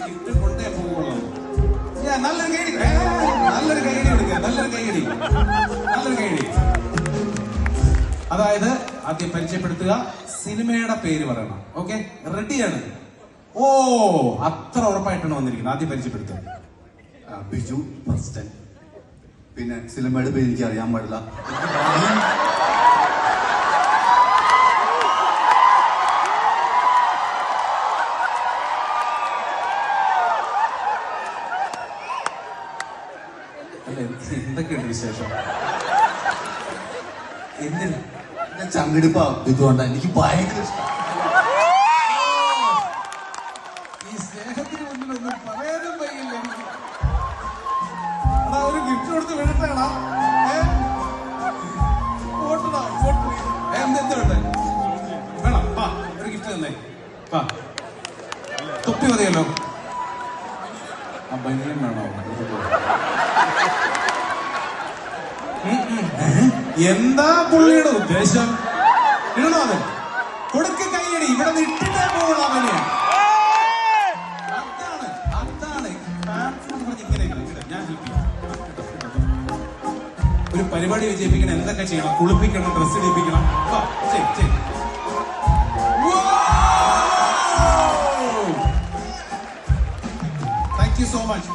Gift കൊണ്ടേ പോകുള്ളൂ നല്ലൊരു ഏ, നല്ലൊരു കൈയടി കൊടുക്കുക നല്ലൊരു കൈയടി നല്ലൊരു കൈയടി അതായത് ആദ്യം പരിചയപ്പെടുത്തുക സിനിമയുടെ പേര് പറയണം. ഓക്കെ? റെഡിയാണ്. ഓ അത്ര ഉറപ്പായിട്ടാണ് വന്നിരിക്കുന്നത്. ആദ്യം പരിചയപ്പെടുത്തുക. ബിജു പ്രസ്റ്റൻ പിന്നെ സിനിമയുടെ പേര് എനിക്ക് അറിയാൻ പാടില്ല. അല്ല എന്തൊക്കെയുണ്ട് വിശേഷം? എന്തിന് ഞാൻ ചങ്കിടിപ്പ ബിജു എനിക്ക് ഭയങ്കര ഈ സ്നേഹത്തിന് മുന്നിൽ ഒന്നും പറയാനും വയ്യില്ല? ഒരു ഗിഫ്റ്റ് കൊടുത്ത് വിടട്ടേടാ ഓട്ടടാ വേണം? വാ ഒരു ഗിഫ്റ്റ് വാ. തൊപ്പി മതിയല്ലോ. ആ ബനിയൻ വേണോ? എന്താ പുള്ളിയുടെ ഉദ്ദേശം? ഇടണോ അവൻ കൊടുക്ക കൈയടി ഇവിടെ നിട്ടിട്ടേ ഇട്ടിട്ടേ പോകുള്ളൂ അവനെ. ഒരു പരിപാടി വിജയിപ്പിക്കണം. എന്തൊക്കെ ചെയ്യണം? കുളിപ്പിക്കണം ഡ്രസ്സ് ചെയ്യിപ്പിക്കണം താങ്ക് യു സോ മച്ച്